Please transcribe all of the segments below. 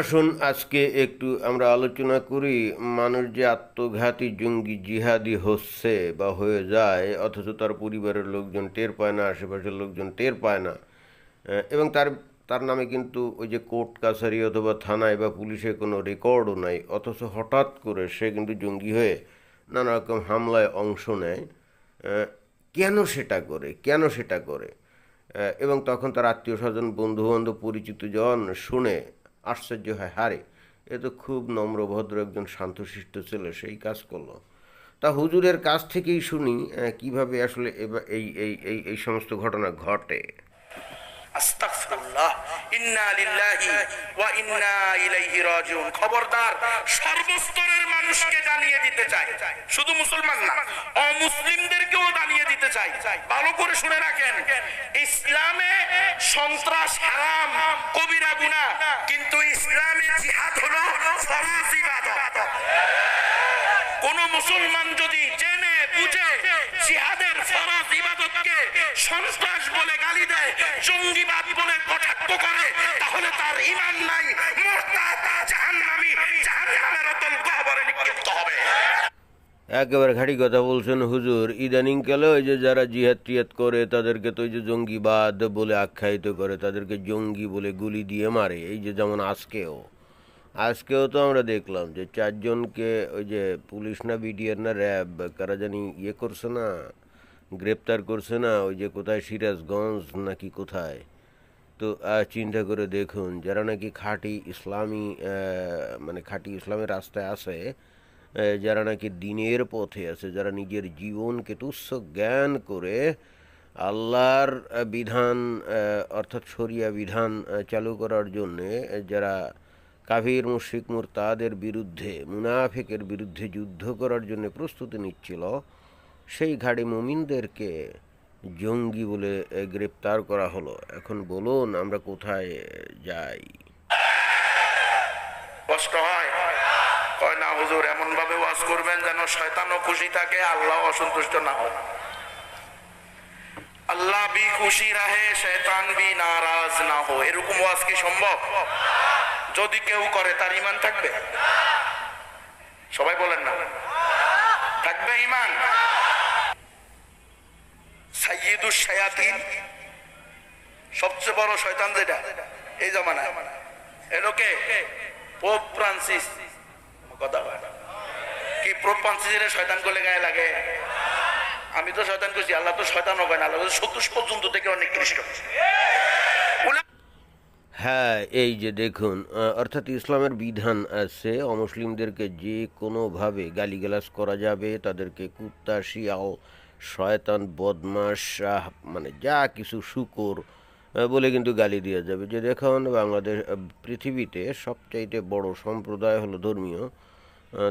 আসুন আজকে একটু আমরা আলোচনা করি, মানুষ যে আত্মঘাতী জঙ্গি জিহাদি হচ্ছে বা হয়ে যায়, অথচ তার পরিবারের লোকজন টের পায় না, আশেপাশের লোকজন টের পায় না এবং তার তার নামে কিন্তু ওই যে কোর্ট কাছারি অথবা থানায় বা পুলিশে কোনো রেকর্ডও নাই, অথচ হঠাৎ করে সে কিন্তু জঙ্গি হয়ে নানা রকম হামলায় অংশ নেয় কেন সেটা করে, কেন সেটা করে এবং তখন তার আত্মীয় স্বজন বন্ধু বান্ধব পরিচিত জন শুনে আশ্চর্য হয়, হারে, এ তো খুব নম্রভদ্র একজন শান্তশিষ্ট ছেলে, সেই কাজ করল। তা হুজুরের কাছ থেকেই শুনি কীভাবে আসলে এই এই এই সমস্ত ঘটনা ঘটে। মুসলমান কবিরা কিন্তু ইসলামে জিহাদ হলো কোন মুসলমান যদি জেনে বুঝে জিহাদের ফরজ ইবাদতকে সন্ত্রাস বলে গালি দেয়, জঙ্গিবাদ বলে কটাক্ষ করে, তাহলে তার ঈমান নাই জাহান্নামী, জাহান্নামের অতল নিক্ষিপ্ত হবে। একেবারে খাঁটি কথা বলছেন হুজুর। ইদানিং কালে ওই যে যারা জিহাদ টিহাদ করে, তাদেরকে তো ওই যে জঙ্গিবাদ বলে আখ্যায়িত করে, তাদেরকে জঙ্গি বলে গুলি দিয়ে মারে, এই যে যেমন আজকেও। আজকেও তো আমরা দেখলাম যে চারজনকে ওই যে পুলিশ না বিডিআর না র্যাব, কারা জানি ইয়ে করছে না গ্রেপ্তার করছে না, ওই যে কোথায় সিরাজগঞ্জ নাকি কোথায়? তো চিন্তা করে দেখুন, যারা নাকি খাঁটি ইসলামী মানে খাঁটি ইসলামের রাস্তায় আছে যারা নাকি দিনের পথে আছে, যারা নিজের জীবনকে তুচ্ছ জ্ঞান করে আল্লাহর বিধান অর্থাৎ শরিয়া বিধান চালু করার জন্যে যারা কাভির মুশিক মুরতাদের বিরুদ্ধে, মুনাফিকের বিরুদ্ধে যুদ্ধ করার জন্য প্রস্তুতি নিচ্ছিল সেই ঘাড়ি মুমিনদেরকে জঙ্গি বলে গ্রেপ্তার করা হলো। এখন বলুন, আমরা কোথায় যাই? কষ্ট হয়? কয়, না, হুজুর এমন ভাবে ওয়াজ করবেন যেন শয়তানও খুশি থাকে, আল্লাহ অসন্তুষ্ট না হয়। আল্লাহ বি খুশি রাহে, শয়তান বি নারাজ না হো এরকম ওয়াজ কি সম্ভব? যদি কেউ করে, তার ইমান থাকবে? সবাই বলেন না। থাকবে ইমান সাইয়্যিদুস শায়াতিন। সবচেয়ে বড় শয়তান যেটা, এই জমানায়। এলোকে পোপ ফ্রান্সিস। কথা কি পোপ ফ্রান্সিসের শয়তান করলে গায়ে লাগে? আমি তো শয়তান করছি, আল্লাহ তো শয়তান হবে না, আল্লাহ সত্তর পর্যন্ত থেকে অনেক কৃষ্ট হ্যাঁ এই যে দেখুন অর্থাৎ ইসলামের বিধান আছে, অমুসলিমদেরকে যে কোনোভাবে গালিগালাজ করা যাবে, তাদেরকে কুত্তা, শিয়াল শয়তান বদমাস মানে যা কিছু শুকর বলে কিন্তু গালি দেওয়া যাবে। যে দেখুন, বাংলাদেশ পৃথিবীতে সবচাইতে বড় সম্প্রদায় হলো ধর্মীয়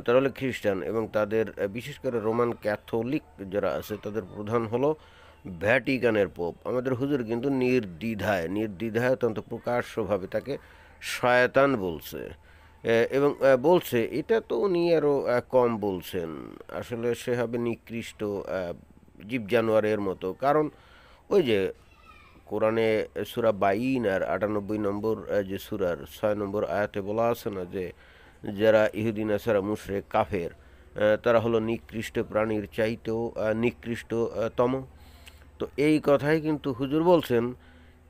তারা হলো খ্রিস্টান এবং তাদের বিশেষ করে রোমান ক্যাথলিক যারা আছে, তাদের প্রধান হলো ভ্যাটিকানের পোপ। আমাদের হুজুর কিন্তু নির্দ্বিধায় নির্দ্বিধায় অত্যন্ত প্রকাশ্যভাবে তাকে শয়তান বলছে। এবং বলছে, এটা তো উনি আরও কম বলছেন। আসলে সে হবে নিকৃষ্ট জীব জানোয়ারের মতো। কারণ ওই যে কোরআনে সুরা বাইন আর আটানব্বই নম্বর যে সুরার ছয় নম্বর আয়াতে বলা আছে না যে যারা ইহুদিন আসারা মুশরে কাফের তারা হলো নিকৃষ্ট প্রাণীর চাইতেও আহ, নিকৃষ্ট আহ, তম তো এই কথাই কিন্তু হুজুর বলছেন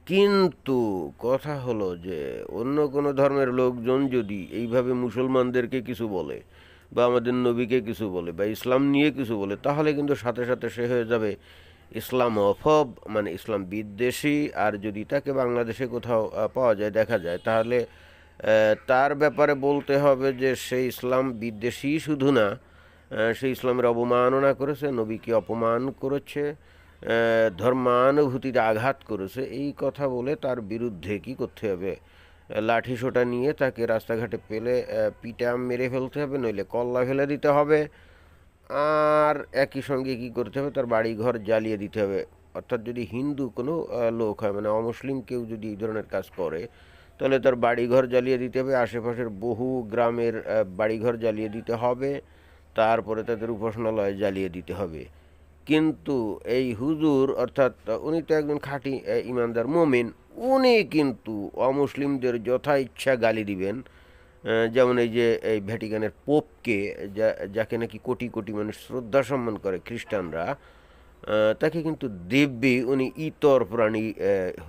কিন্তু কথা হলো যে অন্য কোনো ধর্মের লোকজন যদি এইভাবে মুসলমানদেরকে কিছু বলে বা আমাদের নবীকে কিছু বলে বা ইসলাম নিয়ে কিছু বলে, তাহলে কিন্তু সাথে সাথে সে হয়ে যাবে ইসলাম অফব মানে ইসলাম বিদ্বেষী। আর যদি তাকে বাংলাদেশে কোথাও পাওয়া যায়, দেখা যায়, তাহলে তার ব্যাপারে বলতে হবে যে সে ইসলাম বিদ্বেষী শুধু না সে ইসলামের অবমাননা করেছে, নবীকে অপমান করেছে ধর্মানুভূতিতে আঘাত করেছে। এই কথা বলে তার বিরুদ্ধে কি করতে হবে? লাঠি সোটা নিয়ে তাকে রাস্তাঘাটে পেলে পিটা মেরে ফেলতে হবে, নইলে কল্লা ফেলে দিতে হবে। আর একই সঙ্গে কি করতে হবে? তার বাড়ি ঘর জ্বালিয়ে দিতে হবে। অর্থাৎ যদি হিন্দু কোনো লোক হয় মানে অমুসলিম কেউ যদি এই ধরনের কাজ করে, তাহলে তার বাড়িঘর জ্বালিয়ে দিতে হবে। আশেপাশের বহু গ্রামের বাড়িঘর জ্বালিয়ে দিতে হবে। তারপরে তাদের উপাসনালয় জ্বালিয়ে দিতে হবে। কিন্তু এই হুজুর, অর্থাৎ উনি তো একজন খাঁটি ইমানদার মোমেন, উনি কিন্তু অমুসলিমদের যথা ইচ্ছা গালি দিবেন। যেমন এই যে, এই ভ্যাটিকানের পোপকে, যা- যাকে নাকি কোটি কোটি মানুষ শ্রদ্ধা সম্মান করে, খ্রিস্টানরা তাকে কিন্তু দেবী উনি ইতর প্রাণী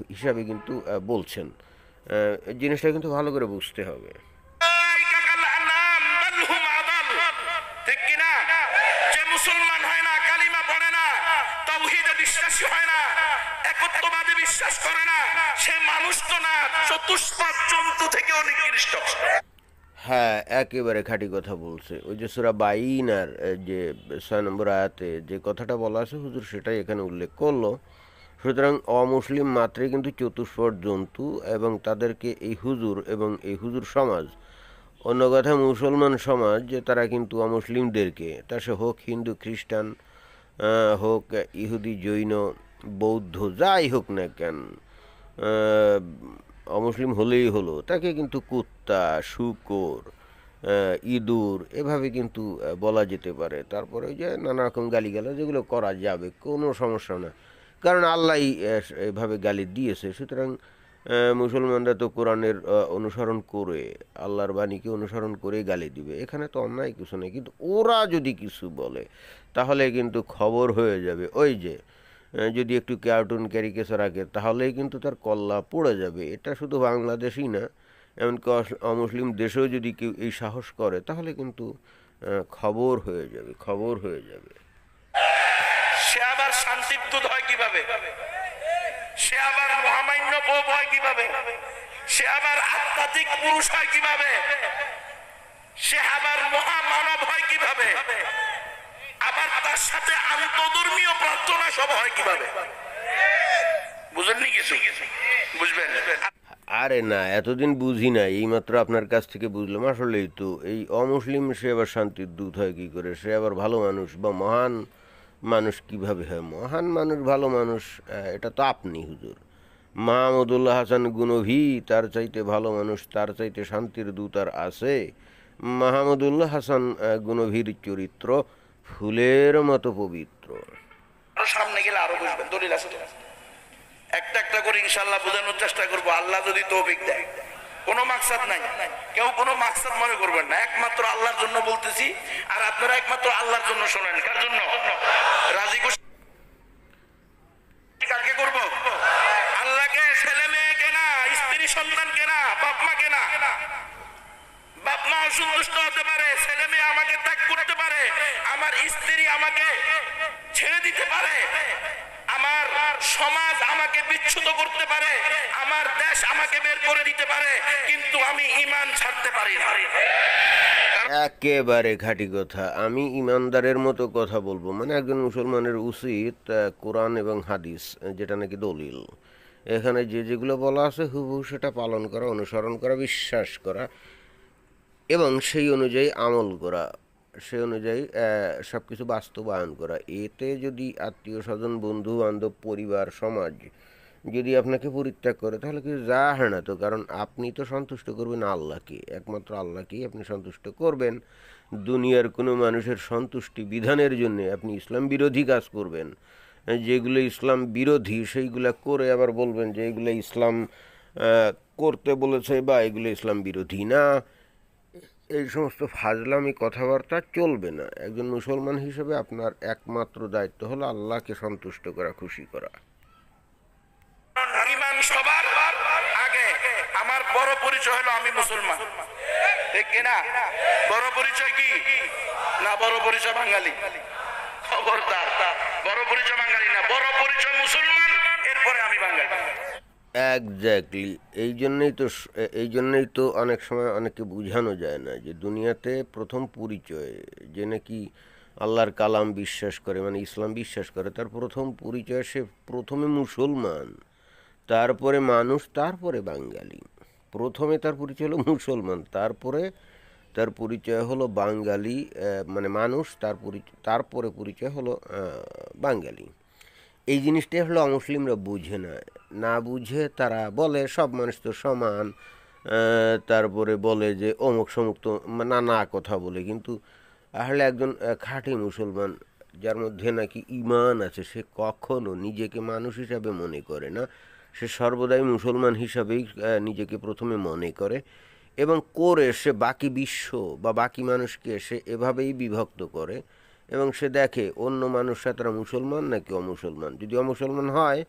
হিসাবে কিন্তু বলছেন। জিনিসটা কিন্তু ভালো করে বুঝতে হবে উলাইকা কাল আনাম বাল হুম আদাল। ঠিক কি না? যে মুসলমান হয় না কালিমা পড়ে না তাওহীদে বিশ্বাসী হয় না, একত্ববাদে বিশ্বাস করে না। সে মানুষ তো না, চতুষ্পাদ জন্তু থেকেও নিকৃষ্ট। হ্যাঁ একেবারে খাঁটি কথা বলছে। ওই যে সুরা বাইনার যে ছয় নম্বর আয়াতে যে কথাটা বলা আছে, হুজুর সেটাই এখানে উল্লেখ করল। সুতরাং অমুসলিম মাত্রে কিন্তু চতুষ্পদ জন্তু এবং তাদেরকে এই হুজুর এবং এই হুজুর সমাজ, অন্য কথা মুসলমান সমাজ, যে তারা কিন্তু অমুসলিমদেরকে, তা সে হোক হিন্দু, খ্রিস্টান হোক ইহুদি, জৈন, বৌদ্ধ, যাই হোক না কেন অমুসলিম হলেই হলো, তাকে কিন্তু কুত্তা, শুকর ইঁদুর, এভাবে কিন্তু বলা যেতে পারে। তারপরে ওই যে নানা রকম গালিগালা যেগুলো করা যাবে, কোনো সমস্যা না। কারণ আল্লাহ এভাবে গালি দিয়েছে, সুতরাং মুসলমানরা তো কোরআনের অনুসরণ করে, আল্লাহর বাণীকে অনুসরণ করে গালি দিবে। এখানে তো অন্যায় কিছু নেই, কিন্তু ওরা যদি কিছু বলে, তাহলে কিন্তু খবর হয়ে যাবে। ওই যে যদি একটু কার্টুন ক্যারিকেচার আঁকে তাহলেই কিন্তু তার কল্লা পড়ে যাবে। এটা শুধু বাংলাদেশই না, এমনকি অমুসলিম দেশেও যদি কেউ এই সাহস করে, তাহলে কিন্তু খবর হয়ে যাবে, খবর হয়ে যাবে। সে আবার শান্তিদূত হয় কীভাবে? হয় কীভাবে? সে আধ্যাত্মিক পুরুষ হয় কীভাবে? সে মহামানব হয় কীভাবে? আবার তার সাথে প্রার্থনা সব হয় কীভাবে? বুঝেননি কিছু? বুঝবেন? আরে না, এতদিন বুঝি না এইমাত্র আপনার কাছ থেকে বুঝলাম। আসলেই তো এই অমুসলিম সে আবার শান্তির দূত হয় কী করে? সে আবার ভালো মানুষ বা মহান মানুষ কীভাবে হয়? মহান মানুষ, ভালো মানুষ এটা তো আপনি, হুজুর। মাহমুদুল্লাহ হাসান গুনভি, তার চাইতে ভালো মানুষ, তার চাইতে শান্তির দূত আর আছে। মাহমুদুল্লাহ হাসান গুনভির চরিত্র ফুলের মতো পবিত্র। সামনে গেলে আরও বুঝবেন, দলিল আছে একটা একটা করে ইনশাল্লাহ বোঝানোর চেষ্টা করব, আল্লাহ যদি তৌফিক দেয়। কোনো মাকসাদ নাই। কেউ কোনো মাকসাদ মনে করবেন না। একমাত্র আল্লাহর জন্য বলতেছি, আর আপনারা একমাত্র আল্লাহর জন্য শোনেন। কার জন্য? রাজি খুশি কাকে করব আল্লাহকে ছেলে মেয়ে কেনা স্ত্রী সন্তান কেনা বাপ মা কেনা হতে পারে, ছেলে মেয়ে আমাকে ত্যাগ করতে পারে, আমার স্ত্রী আমাকে ছেড়ে দিতে পারে, আমার সমাজ আমাকে বিচ্ছুত করতে পারে, আমার দেশ আমাকে বের করে দিতে পারে, কিন্তু আমি ইমান ছাড়তে পারি একেবারে খাঁটি কথা। আমি ইমানদারের মতো কথা বলব। মানে একজন মুসলমানের উচিত কোরআন এবং হাদিস, যেটা নাকি দলিল। এখানে যে যেগুলো বলা আছে, হুবহু সেটা পালন করা, অনুসরণ করা, বিশ্বাস করা। এবং সেই অনুযায়ী আমল করা, সেই অনুযায়ী সব কিছু বাস্তবায়ন করা। এতে যদি আত্মীয় স্বজন বন্ধু বান্ধব পরিবার, সমাজ যদি আপনাকে পরিত্যাগ করে, তাহলে কিছু যা হয় না তো। কারণ আপনি তো সন্তুষ্ট করবেন আল্লাহকে। একমাত্র আল্লাহকেই আপনি সন্তুষ্ট করবেন। দুনিয়ার কোনো মানুষের সন্তুষ্টি বিধানের জন্য আপনি ইসলাম বিরোধী কাজ করবেন। যেগুলো ইসলাম বিরোধী, সেইগুলো করে আবার বলবেন যে এগুলো ইসলাম করতে বলেছে বা এগুলো ইসলাম বিরোধী না। এই সমস্ত ফাজলামি কথাবার্তা চলবে না। একজন মুসলমান হিসেবে আপনার একমাত্র দায়িত্ব হলো আল্লাহকে সন্তুষ্ট করা, খুশি করা। সবার আগে। আমার বড় পরিচয় হলো আমি মুসলমান। ঠিক কিনা? বড় পরিচয় কি? না, বড় পরিচয় বাঙালি। খবরদার। বড় পরিচয় বাঙালি না। বড় পরিচয় মুসলমান, এরপরে আমি বাঙালি। একজ্যাক্টলি এই জন্যই তো এই জন্যই তো অনেক সময় অনেককে বোঝানো যায় না যে দুনিয়াতে প্রথম পরিচয় যে নাকি আল্লাহর কালাম বিশ্বাস করে মানে ইসলাম বিশ্বাস করে, তার প্রথম পরিচয় সে প্রথমে মুসলমান, তারপরে মানুষ, তারপরে বাঙালি। প্রথমে তার পরিচয় হলো মুসলমান, তারপরে তার পরিচয় হলো বাঙালি মানে মানুষ, তার পরিচয় তারপরে পরিচয় হলো বাঙালি। এই জিনিসটাই হলো অমুসলিমরা বুঝে না। না বুঝে তারা বলে সব মানুষ তো সমান তারপরে বলে যে অমুক সমুক তো নানা কথা বলে। কিন্তু আসলে একজন খাঁটি মুসলমান যার মধ্যে নাকি ইমান আছে, সে কখনো নিজেকে মানুষ হিসাবে মনে করে না। সে সর্বদাই মুসলমান হিসাবেই নিজেকে প্রথমে মনে করে এবং করে সে বাকি বিশ্ব বা বাকি মানুষকে সে এভাবেই বিভক্ত করে। এবং সে দেখে, অন্য মানুষরা তারা মুসলমান নাকি অমুসলমান? যদি অমুসলমান হয়,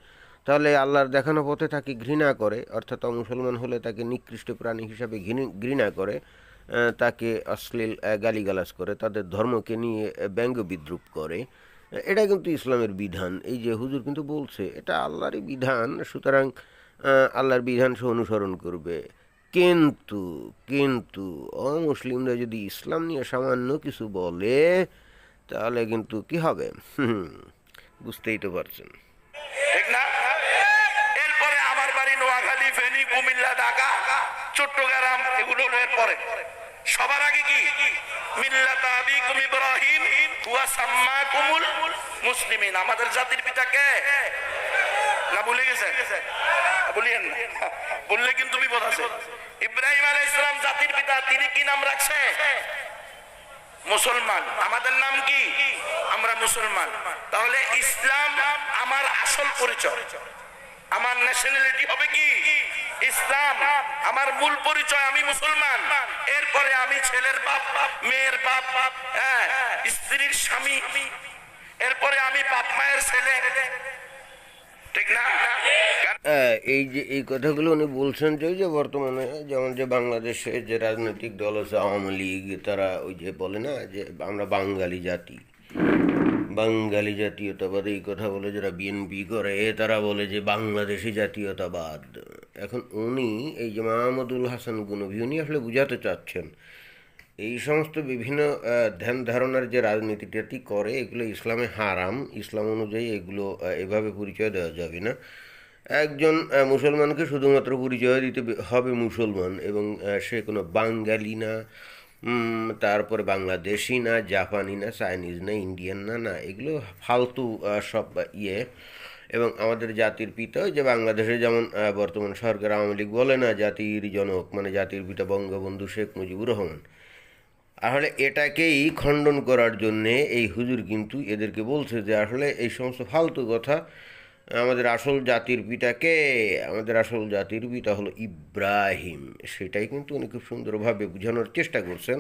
তাহলে আল্লাহর দেখানো পথে তাকে ঘৃণা করে, অর্থাৎ অমুসলমান হলে তাকে নিকৃষ্ট প্রাণী হিসাবে ঘৃণি- করে তাকে অশ্লীল গালিগালাজ করে, তাদের ধর্মকে নিয়ে ব্যঙ্গ বিদ্রুপ করে। এটা কিন্তু ইসলামের বিধান। এই যে হুজুর কিন্তু বলছে, এটা আল্লাহরই বিধান, সুতরাং আল্লাহর বিধান সে অনুসরণ করবে। কিন্তু কিন্তু অমুসলিমরা যদি ইসলাম নিয়ে সামান্য কিছু বলে তাহলে কিন্তু কি হবে? বুঝতেই তো পারছেন। এরপরে আমার বাড়ি নোয়াখালী, ফেনী, কুমিল্লা, ঢাকা, চট্টগ্রাম, এগুলো এরপরে। সবার আগে কি? মিল্লাত আবিকুম ইব্রাহিম, হুয়া সাম্মাকুমুল মুসলিমিন। আমাদের জাতির পিতা কে? না, ভুলে গেছে বলিয়েন বললে কিন্তু বিপদ আছে। ইব্রাহিম আলাইহিস সালাম জাতির পিতা, তিনি কি নাম রাখছে মুসলমান। আমাদের নাম কি? আমরা মুসলমান। তাহলে ইসলাম আমার আসল পরিচয়। আমার ন্যাশনালিটি হবে কি? ইসলাম আমার মূল পরিচয়, আমি মুসলমান। এরপরে আমি ছেলের বাপ, মেয়ের বাপ হ্যাঁ স্ত্রীর স্বামী। এরপরে আমি বাপ মায়ের ছেলে। ঠিক না? হ্যাঁ, এই যে এই কথাগুলো উনি বলছেন যে যে বর্তমানে যেমন যে বাংলাদেশে যে রাজনৈতিক দল আছে আওয়ামী লীগ তারা ওই যে বলে না যে আমরা বাঙালি জাতি। বাঙালি জাতীয়তাবাদ এই কথা বলে যারা বিএনপি করে তারা বলে যে বাংলাদেশি জাতীয়তাবাদ। এখন উনি এই যে মাহমুদুল হাসান গুনবি উনি আসলে বুঝাতে চাচ্ছেন এই সমস্ত বিভিন্ন ধ্যান ধারণার যে রাজনীতিটাতি করে, এগুলো ইসলামে হারাম। ইসলাম অনুযায়ী এগুলো এভাবে পরিচয় দেওয়া যাবে না। একজন মুসলমানকে শুধুমাত্র পরিচয় দিতে হবে মুসলমান এবং সে কোনো বাঙালি না তারপরে বাংলাদেশি না, জাপানি না, চাইনিজ না, ইন্ডিয়ান না না, এগুলো ফালতু সব ইয়ে। এবং আমাদের জাতির পিতা যে বাংলাদেশে যেমন বর্তমান সরকার আওয়ামী লীগ বলে না, জাতির জনক মানে জাতির পিতা বঙ্গবন্ধু শেখ মুজিবুর রহমান। আসলে এটাকেই খণ্ডন করার জন্যে এই হুজুর কিন্তু এদেরকে বলছে যে আসলে এই সমস্ত ফালতু কথা, আমাদের আসল জাতির পিতাকে আমাদের আসল জাতির পিতা হলো ইব্রাহিম। সেটাই কিন্তু উনি খুব সুন্দরভাবে বোঝানোর চেষ্টা করছেন।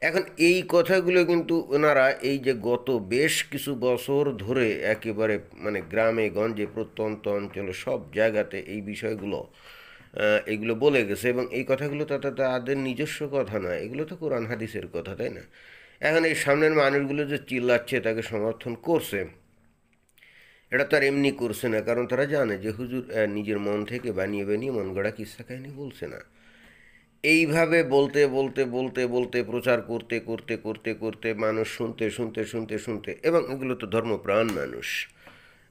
এখন এই কথাগুলো কিন্তু ওনারা এই যে গত বেশ কিছু বছর ধরে একেবারে মানে গ্রামে, গঞ্জে, প্রত্যন্ত অঞ্চলে সব জায়গাতে এই বিষয়গুলো এগুলো বলে গেছে এবং এই কথাগুলো তো তাদের নিজস্ব কথা নয়। এগুলো তো কোরআন হাদিসের কথা, তাই না? এখন এই সামনের মানুষগুলো যে চিল্লাচ্ছে, তাকে সমর্থন করছে, এটা তার এমনি করছে না, কারণ তারা জানে যে হুজুর নিজের মন থেকে বানিয়ে বানিয়ে মন গড়া কিস্সা কাহিনী বলছে না। এইভাবে বলতে বলতে বলতে বলতে, প্রচার করতে করতে করতে করতে মানুষ শুনতে শুনতে শুনতে শুনতে, এবং এগুলো তো ধর্মপ্রাণ মানুষ।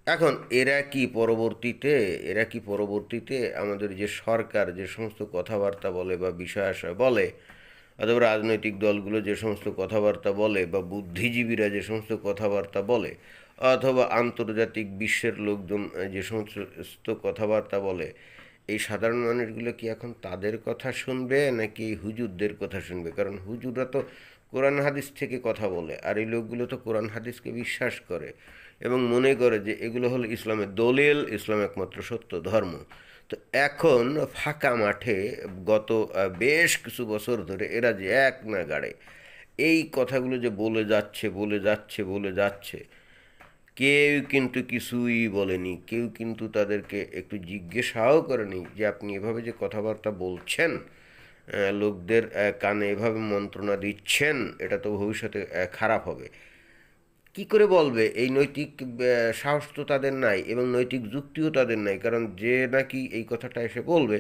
এখন এরা কি পরবর্তীতে, এরা কি পরবর্তীতে আমাদের যে সরকার যে সমস্ত কথাবার্তা বলে বা বিষয় আশয় বলে, অথবা রাজনৈতিক দলগুলো যে সমস্ত কথাবার্তা বলে বা বুদ্ধিজীবীরা যে সমস্ত কথাবার্তা বলে, অথবা আন্তর্জাতিক বিশ্বের লোকজন যে সমস্ত কথাবার্তা বলে, এই সাধারণ মানুষগুলো কি এখন তাদের কথা শুনবে নাকি হুজুরদের কথা শুনবে? কারণ হুজুররা তো কোরআন হাদিস থেকে কথা বলে, আর এই লোকগুলো তো কোরআন হাদিসকে বিশ্বাস করে। এবং মনে করে যে এগুলো হলো ইসলামের দলিল, ইসলাম একমাত্র সত্য ধর্ম। তো এখন ফাঁকা মাঠে গত বেশ কিছু বছর ধরে এরা যে এক না গাড়ে। এই কথাগুলো যে বলে যাচ্ছে বলে যাচ্ছে বলে যাচ্ছে, কেউ কিন্তু কিছুই বলেনি। কেউ কিন্তু তাদেরকে একটু জিজ্ঞাসাও করেনি যে আপনি এভাবে যে কথাবার্তা বলছেন লোকদের কানে এভাবে মন্ত্রণা দিচ্ছেন, এটা তো ভবিষ্যতে খারাপ হবে। কি করে বলবে? এই নৈতিক সাহস তো তাদের নাই এবং নৈতিক যুক্তিও তাদের নাই। কারণ যে নাকি এই কথাটা এসে বলবে,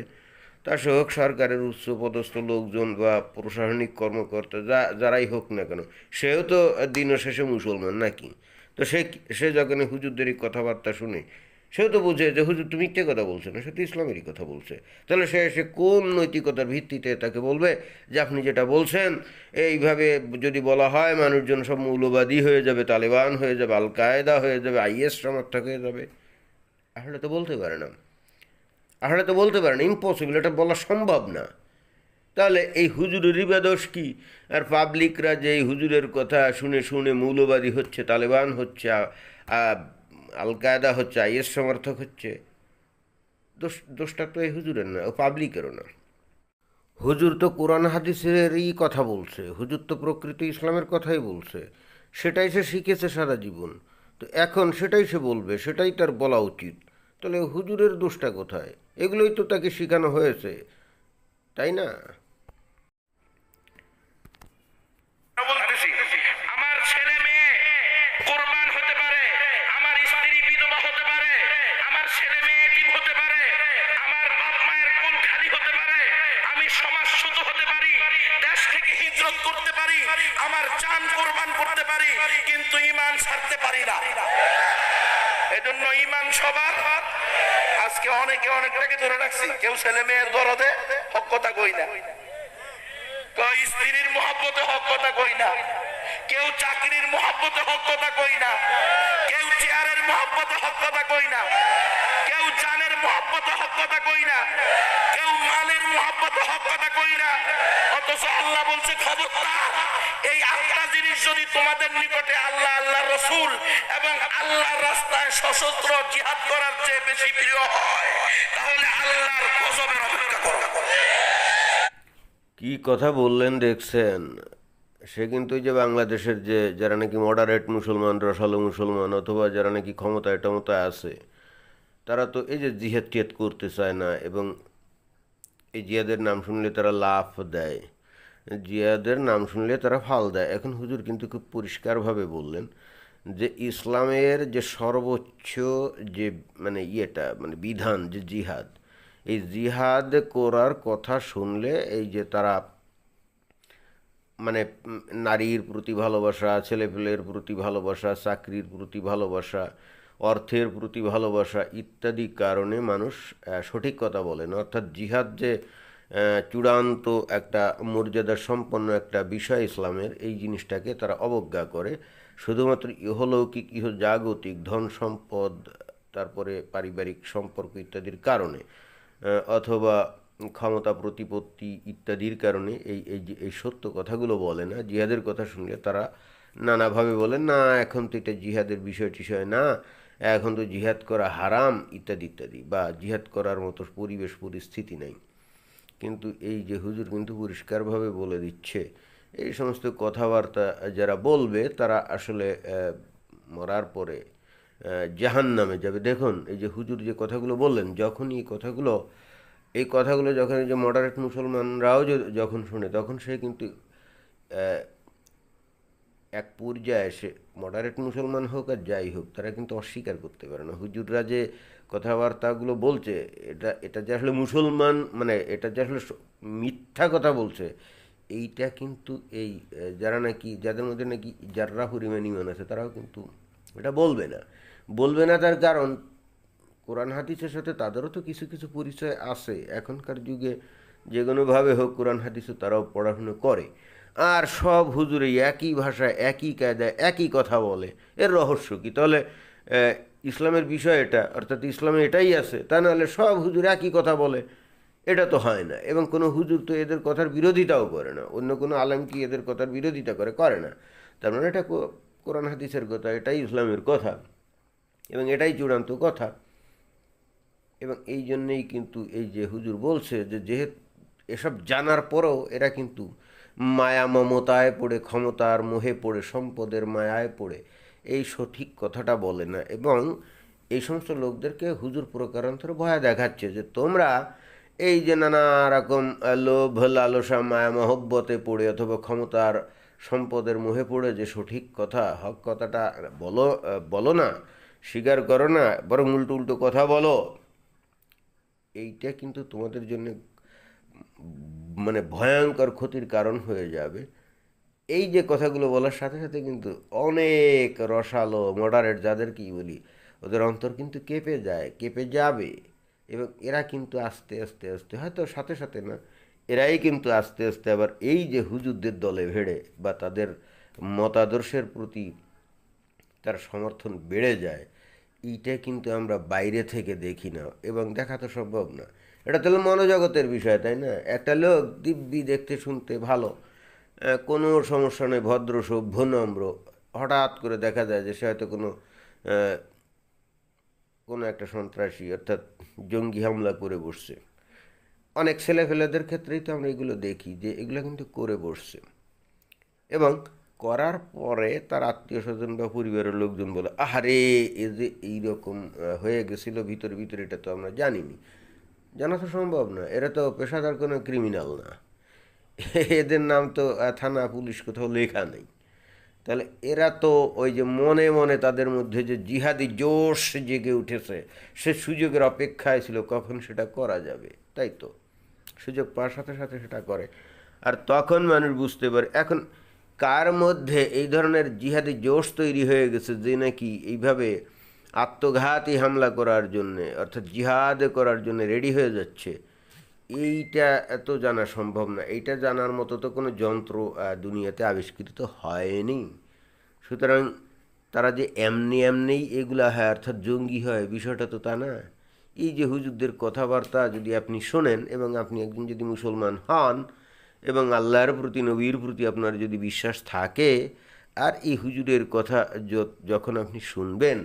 তা সে হোক সরকারের উচ্চপদস্থ লোকজন বা প্রশাসনিক কর্মকর্তা, যা, যারাই হোক না কেন, সেও তো দিন শেষে মুসলমান নাকি? তো সে সে যখন হুজুরদের এই কথাবার্তা শুনে সেও তো বুঝে যে, হুজুর, তুমি মিথ্যে কথা বলছো না, সে তো ইসলামেরই কথা বলছে। তাহলে সে সে কোন নৈতিকতার ভিত্তিতে তাকে বলবে যে, আপনি যেটা বলছেন, এইভাবে যদি বলা হয়, মানুষজন সব মৌলবাদী হয়ে যাবে, তালেবান হয়ে যাবে আল কায়দা হয়ে যাবে, আইএস সমর্থক হয়ে যাবে। আসলে তো বলতে পারে না। আসলে তো বলতে পারে না ইম্পসিবল এটা বলা সম্ভব না। তাহলে এই হুজুরেরই বা দোষ কি? আর পাবলিকরা যে এই হুজুরের কথা শুনে শুনে মৌলবাদী হচ্ছে, তালেবান হচ্ছে আল কায়দা হচ্ছে আইএস সমর্থক হচ্ছে। দোষ, দোষটা তো এই হুজুরের না, ও পাবলিকেরও না। হুজুর তো কোরআন হাদিসেরই কথা বলছে, হুজুর তো প্রকৃত ইসলামের কথাই বলছে। সেটাই সে শিখেছে সারা জীবন। তো এখন সেটাই সে বলবে, সেটাই তার বলা উচিত। তাহলে হুজুরের দোষটা কোথায়? এগুলোই তো তাকে শেখানো হয়েছে, তাই না বলতেছি আমার ছেলে মেয়ে কোরবান হতে পারে আমার স্ত্রী বিধবা হতে পারে আমার ছেলে মেয়ে এতিম হতে পারে আমার বাপ মায়ের কোল খালি হতে পারে আমি সমাজচ্যুত হতে পারি, দেশ থেকে হিজরত করতে পারি, আমার জান কোরবান করতে পারি, কিন্তু ইমান ছাড়তে পারি না। এজন্য ইমান সবার। আজকে অনেকে অনেকটাকে ধরে রাখছি, কেউ ছেলে মেয়ের দরদে হক কই না। স্ত্রীর মহাব্বতে হক কই না। কেউ চাকরির মহাব্বতে হক কথা কই না। কেউ চেয়ারের মহাব্বতে হক কথা কই না। কেউ জানের হক কথা কই না। কেউ মালের হক কথা কই না। অথচ আল্লাহ বলছে, খবরদার, এই জিনিস যদি তোমাদের নিকটে আল্লাহ আল্লাহ রসুল এবং আল্লাহর রাস্তায় সশস্ত্র জিহাদ করার চেয়ে বেশি প্রিয় হয়, তাহলে আল্লাহর অপেক্ষা করো। কি কথা বললেন দেখছেন? সে কিন্তু যে বাংলাদেশের যে যারা নাকি মডারেট মুসলমান, রসালো মুসলমান অথবা যারা নাকি ক্ষমতায় টমতায় আছে তারা তো এই যে জিহাদ টিহাদ করতে চায় না এবং এই জিয়াদের নাম শুনলে তারা লাফ দেয়। জিয়াদের নাম শুনলে তারা ফাল দেয়। এখন হুজুর কিন্তু খুব পরিষ্কারভাবে বললেন যে ইসলামের যে সর্বোচ্চ যে মানে ইয়েটা মানে বিধান যে জিহাদ, এই জিহাদ করার কথা শুনলে এই যে তারা মানে নারীর প্রতি ভালোবাসা, ছেলেপেলের প্রতি ভালোবাসা, চাকরির প্রতি ভালোবাসা অর্থের প্রতি ভালোবাসা ইত্যাদি কারণে মানুষ সঠিক কথা বলেন। অর্থাৎ জিহাদ যে চূড়ান্ত একটা মর্যাদা সম্পন্ন একটা বিষয় ইসলামের, এই জিনিসটাকে তারা অবজ্ঞা করে। শুধুমাত্র ইহলৌকিক ইহ জাগতিক ধন সম্পদ, তারপরে পারিবারিক সম্পর্ক ইত্যাদির কারণে অথবা ক্ষমতা প্রতিপত্তি ইত্যাদির কারণে এই এই এই সত্য কথাগুলো বলে না, জিহাদের কথা শুনলে তারা নানাভাবে বলেন না, এখন তো এটা জিহাদের বিষয় টিষয় না। এখন তো জিহাদ করা হারাম ইত্যাদি ইত্যাদি, বা জিহাদ করার মতো পরিবেশ, পরিস্থিতি নাই। কিন্তু এই যে হুজুর কিন্তু পরিষ্কারভাবে বলে দিচ্ছে, এই সমস্ত কথাবার্তা যারা বলবে, তারা আসলে মরার পরে জাহান নামে যাবে। দেখুন, এই যে হুজুর যে কথাগুলো বললেন, যখনই এই কথাগুলো এই কথাগুলো যখন যে মডারেট মুসলমানরাও যখন শুনে, তখন সে কিন্তু এক পর্যায়ে সে মডারেট মুসলমান হোক আর যাই হোক, তারা কিন্তু অস্বীকার করতে পারে না। হুজুররা যে কথাবার্তাগুলো বলছে, এটা এটা যে আসলে মুসলমান মানে এটা যে আসলে মিথ্যা কথা বলছে, এইটা কিন্তু এই যারা নাকি, যাদের মধ্যে নাকি যাররা পরিমাণ ইমান আছে, তারাও কিন্তু এটা বলবে না। বলবে না তার কারণ, কোরআন হাদিসের সাথে তাদেরও তো কিছু কিছু পরিচয় আছে। এখনকার যুগে যে কোনোভাবে হোক কোরআন হাদিসও তারাও পড়াশুনো করে। আর সব হুজুরে একই ভাষায়, একই কায়দায়, একই কথা বলে। এর রহস্য কি? তাহলে ইসলামের বিষয় এটা, অর্থাৎ ইসলামে এটাই আছে, তা নাহলে সব হুজুর একই কথা বলে। এটা তো হয় না, এবং কোনো হুজুর তো এদের কথার বিরোধিতাও করে না, অন্য কোনো আলেম কি এদের কথার বিরোধিতা করে? করে না। তার মানে এটা কোরআন হাদিসের কথা, এটাই ইসলামের কথা, এবং এটাই চূড়ান্ত কথা। এবং এই জন্যেই কিন্তু এই যে হুজুর বলছে যে, যেহেতু এসব জানার পরেও এরা কিন্তু মায়া মমতায় পড়ে, ক্ষমতার মোহে পড়ে, সম্পদের মায়ায় পড়ে। এই সঠিক কথাটা বলে না এবং এই সমস্ত লোকদেরকে হুজুর প্রকারান্তরে ভয় দেখাচ্ছে যে তোমরা এই যে নানা রকম লোভ, লালসা, মায়া, মহব্বতে পড়ে অথবা ক্ষমতার, সম্পদের মোহে পড়ে যে সঠিক কথা, হক কথাটা বলো বলো না, স্বীকার করো না, বরং উল্টো উল্টো কথা বলো। এইটা কিন্তু তোমাদের জন্য মানে ভয়ঙ্কর ক্ষতির কারণ হয়ে যাবে। এই যে কথাগুলো বলার সাথে সাথে কিন্তু অনেক রসালো মডারেট যাদের কি বলি, ওদের অন্তর কিন্তু কেঁপে যায়, কেঁপে যাবে। এবং এরা কিন্তু আস্তে আস্তে আস্তে, হয়তো সাথে সাথে না, এরাই কিন্তু আস্তে আস্তে আবার এই যে হুজুরদের দলে ভেড়ে বা তাদের মতাদর্শের প্রতি তার সমর্থন বেড়ে যায়, এইটা কিন্তু আমরা বাইরে থেকে দেখি না। এবং দেখা তো সম্ভব না। এটা তো হলো মনোজগতের বিষয়, তাই না? একটা লোক দিব্যি দেখতে শুনতে ভালো কোনো সমস্যা নেই, ভদ্র, সভ্য, নম্র। হঠাৎ করে দেখা যায় যে সে হয়তো কোনো কোনো একটা সন্ত্রাসী অর্থাৎ জঙ্গি হামলা করে বসছে। অনেক ছেলেফেলেদের ক্ষেত্রেই তো আমরা এগুলো দেখি যে এগুলো কিন্তু করে বসছে। এবং করার পরে তার আত্মীয় স্বজন বা পরিবারের লোকজন বলে, আহারে, এ যে এইরকম হয়ে গেছিল, ভিতরে ভিতরে, এটা তো আমরা জানিনি। জানা তো সম্ভব না, এরা তো পেশাদার কোনো ক্রিমিনাল না। এদের নাম তো থানা, পুলিশ কোথাও লেখা নেই। তাহলে এরা তো ওই যে মনে মনে তাদের মধ্যে যে জিহাদি জোশ জেগে উঠেছে, সে সুযোগের অপেক্ষায় ছিল, কখন সেটা করা যাবে, তাই তো? সুযোগ পাওয়ার সাথে সাথে সেটা করে। আর তখন মানুষ বুঝতে পারে, এখন কার মধ্যে এই ধরনের জিহাদি জোশ তৈরি হয়ে গেছে যে নাকি এইভাবে আত্মঘাতী হামলা করার জন্যে, অর্থাৎ জিহাদ করার জন্য রেডি হয়ে যাচ্ছে। এইটা এত জানা সম্ভব না। এইটা জানার মতো তো কোনো যন্ত্র দুনিয়াতে আবিষ্কৃত হয়নি। সুতরাং তারা যে এমনি এমনিই এগুলা হয়, অর্থাৎ জঙ্গি হয়, বিষয়টা তো তা না। এই যে হুজুরদের কথাবার্তা যদি আপনি শোনেন এবং আপনি একজন যদি মুসলমান হন এবং আল্লাহর প্রতি, নবীর প্রতি আপনার যদি বিশ্বাস থাকে, আর এই হুজুরের কথা যখন আপনি শুনবেন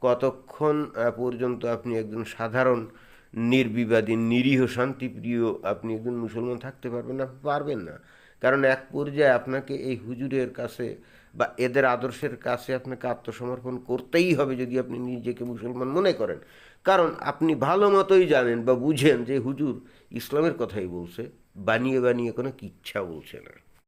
কতক্ষণ পর্যন্ত আপনি একজন সাধারণ, নির্বিবাদী, নিরীহ, শান্তিপ্রিয় আপনি একজন মুসলমান থাকতে পারবেন না? পারবেন না। কারণ এক পর্যায়ে আপনাকে এই হুজুরের কাছে বা এদের আদর্শের কাছে আপনাকে আত্মসমর্পণ করতেই হবে যদি আপনি নিজেকে মুসলমান মনে করেন। কারণ আপনি ভালো মতোই জানেন বা বুঝেন যে হুজুর ইসলামের কথাই বলছে, বানিয়ে বানিয়ে কোনো কিচ্ছা বলছে না।